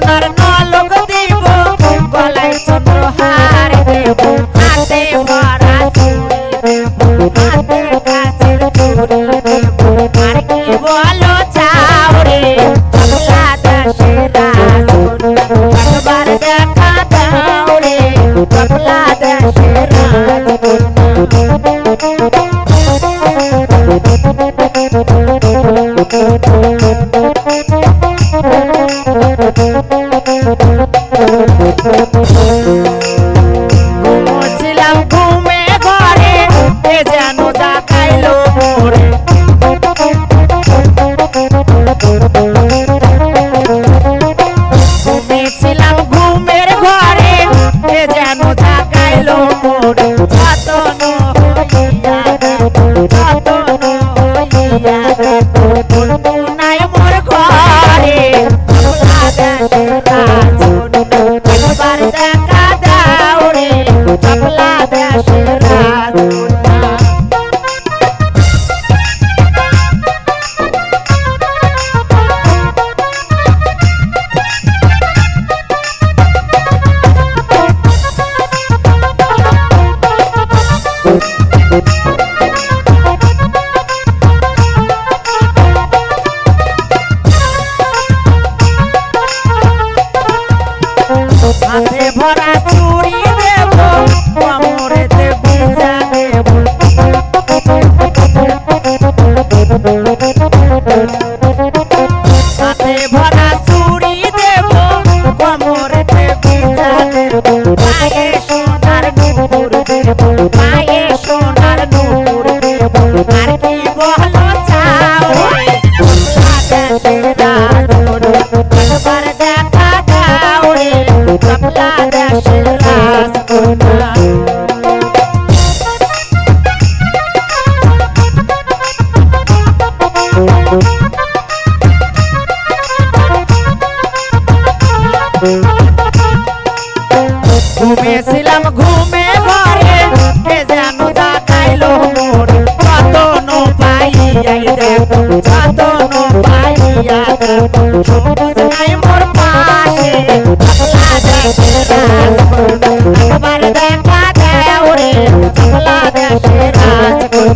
সোনার নলক দেব গলায় চন্দ্রহার দেব। হাতে ভরা চুড়ি দেব হাতে কাছের চুড়ি দেব। আর কি বলো চাও রে দেশের রাজকন্যা একবার দেখা দাও রে বাংলা দেশের রাজকন্যা ঘুমোছিলাম রাজকন্যা হাতে হাতে ঘুমেছিলাম, ঘুমে ঘরে, কে যেন দাঁড়াইলো মোর কত নো পাইয়া দেব কত নো পাইয়া দেব নাই মোর পাশে, পাতলা দেশের রাজকুল একবার দেখা দেও রে, পাতলা দেশের রাজকুল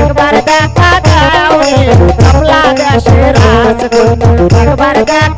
একবার দেখা দেও রে, পাতলা দেশের রাজকুল একবার দেখা